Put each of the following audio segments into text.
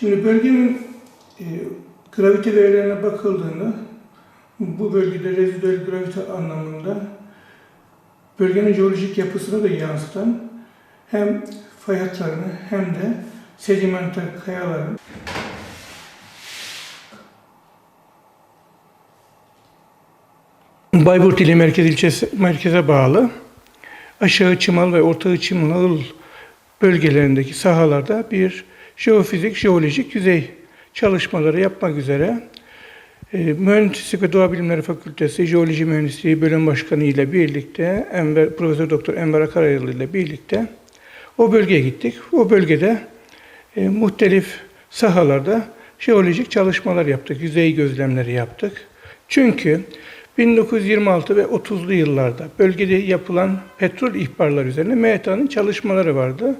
Şimdi bölgenin e, gravite verilerine bakıldığında bu bölgede rezidüel gravite anlamında bölgenin jeolojik yapısını da yansıtan hem fay hatlarını hem de sedimenter kayaların Bayburt ili merkez ilçesi merkeze bağlı aşağı Çımal ve orta Çımal bölgelerindeki sahalarda bir jeofizik, jeolojik yüzey çalışmaları yapmak üzere e, Mühendislik ve Doğa Bilimleri Fakültesi Jeoloji Mühendisliği Bölüm Başkanı ile birlikte Enver, Profesör Doktor Enver Akaraylı ile birlikte o bölgeye gittik. O bölgede e, muhtelif sahalarda jeolojik çalışmalar yaptık, yüzey gözlemleri yaptık. Çünkü 1926 ve 30'lu yıllarda bölgede yapılan petrol ihbarları üzerine MTA'nın çalışmaları vardı.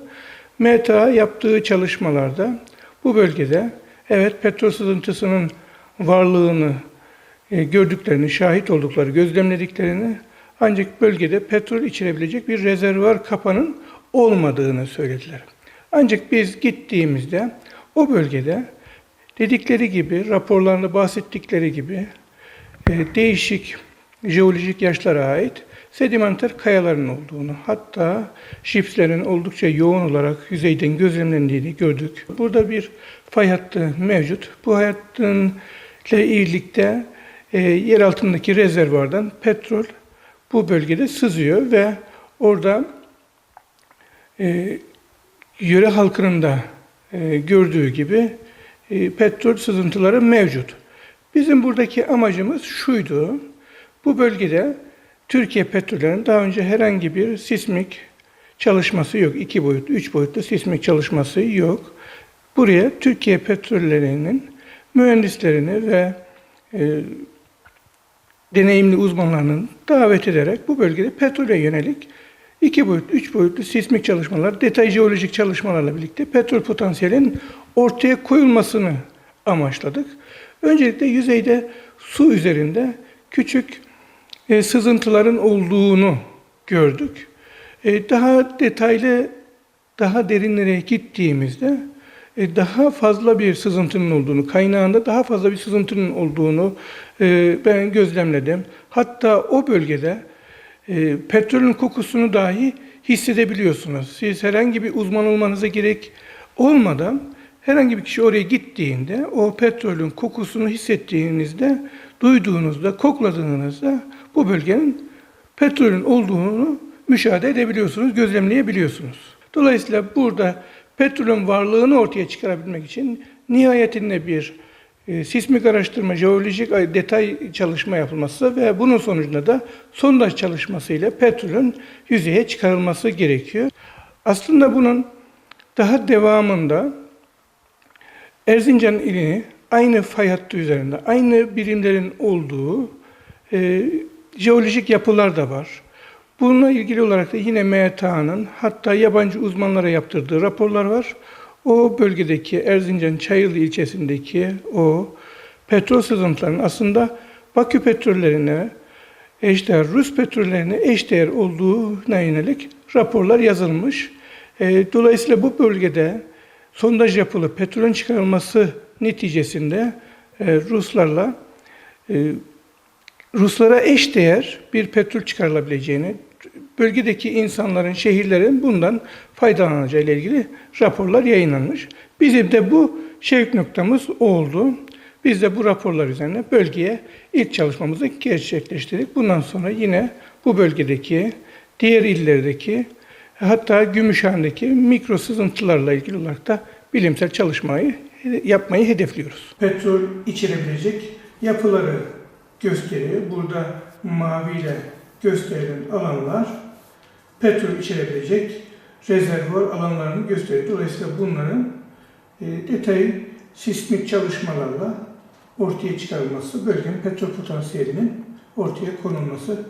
MTA yaptığı çalışmalarda bu bölgede evet petrol sızıntısının varlığını e, gördüklerini, şahit oldukları, gözlemlediklerini ancak bölgede petrol içirebilecek bir rezervuar kapanın olmadığını söylediler. Ancak biz gittiğimizde o bölgede dedikleri gibi, raporlarında bahsettikleri gibi e, değişik jeolojik yaşlara ait sedimenter kayaların olduğunu, hatta şipslerin oldukça yoğun olarak yüzeyden gözlemlendiğini gördük. Burada bir fay hattı mevcut. Bu hattın ile birlikte e, yer altındaki rezervardan petrol bu bölgede sızıyor ve orada e, yöre halkının da e, gördüğü gibi e, petrol sızıntıları mevcut. Bizim buradaki amacımız şuydu. Bu bölgede Türkiye petrollerinin daha önce herhangi bir sismik çalışması yok. iki boyutlu, üç boyutlu sismik çalışması yok. Buraya Türkiye petrollerinin mühendislerini ve e, deneyimli uzmanlarının davet ederek bu bölgede petrole yönelik iki boyutlu, üç boyutlu sismik çalışmalar, detay jeolojik çalışmalarla birlikte petrol potansiyelinin ortaya koyulmasını amaçladık. Öncelikle yüzeyde su üzerinde küçük e, sızıntıların olduğunu gördük. E, daha detaylı, daha derinlere gittiğimizde e, daha fazla bir sızıntının olduğunu, kaynağında daha fazla bir sızıntının olduğunu ben gözlemledim. Hatta o bölgede petrolün kokusunu dahi hissedebiliyorsunuz. Siz herhangi bir uzman olmanıza gerek olmadan herhangi bir kişi oraya gittiğinde o petrolün kokusunu hissettiğinizde, duyduğunuzda, kokladığınızda bu bölgenin petrolün olduğunu müşahede edebiliyorsunuz, gözlemleyebiliyorsunuz. Dolayısıyla burada petrolün varlığını ortaya çıkarabilmek için nihayetinde bir e, sismik araştırma, jeolojik detay çalışma yapılması ve bunun sonucunda da sondaj çalışmasıyla petrolün yüzeye çıkarılması gerekiyor. Aslında bunun daha devamında Erzincan ilini aynı fay hattı üzerinde, aynı birimlerin olduğu e, jeolojik yapılar da var. Bununla ilgili olarak da yine MTA'nın hatta yabancı uzmanlara yaptırdığı raporlar var. O bölgedeki Erzincan Çayırlı ilçesindeki o petrol sızıntılarının aslında Bakü petrollerine eşdeğer, Rus petrollerine eşdeğer olduğuna yönelik raporlar yazılmış. E, dolayısıyla bu bölgede sondaj yapılıp petrolün çıkarılması neticesinde e, Ruslarla e, Ruslara eşdeğer bir petrol çıkarılabileceğini, bölgedeki insanların, şehirlerin bundan faydalanacağı ile ilgili raporlar yayınlanmış. Bizim de bu şevk noktamız oldu. Biz de bu raporlar üzerine bölgeye ilk çalışmamızı gerçekleştirdik. Bundan sonra yine bu bölgedeki, diğer illerdeki, hatta Gümüşhane'deki mikro sızıntılarla ilgili olarak da bilimsel çalışmayı yapmayı hedefliyoruz. Petrol içirebilecek yapıları gösteriyor. Burada maviyle gösterilen alanlar petrol içerebilecek rezervuar alanlarını gösteriyor. Dolayısıyla bunların e, detay sismik çalışmalarla ortaya çıkarılması, bölgenin petrol potansiyelinin ortaya konulması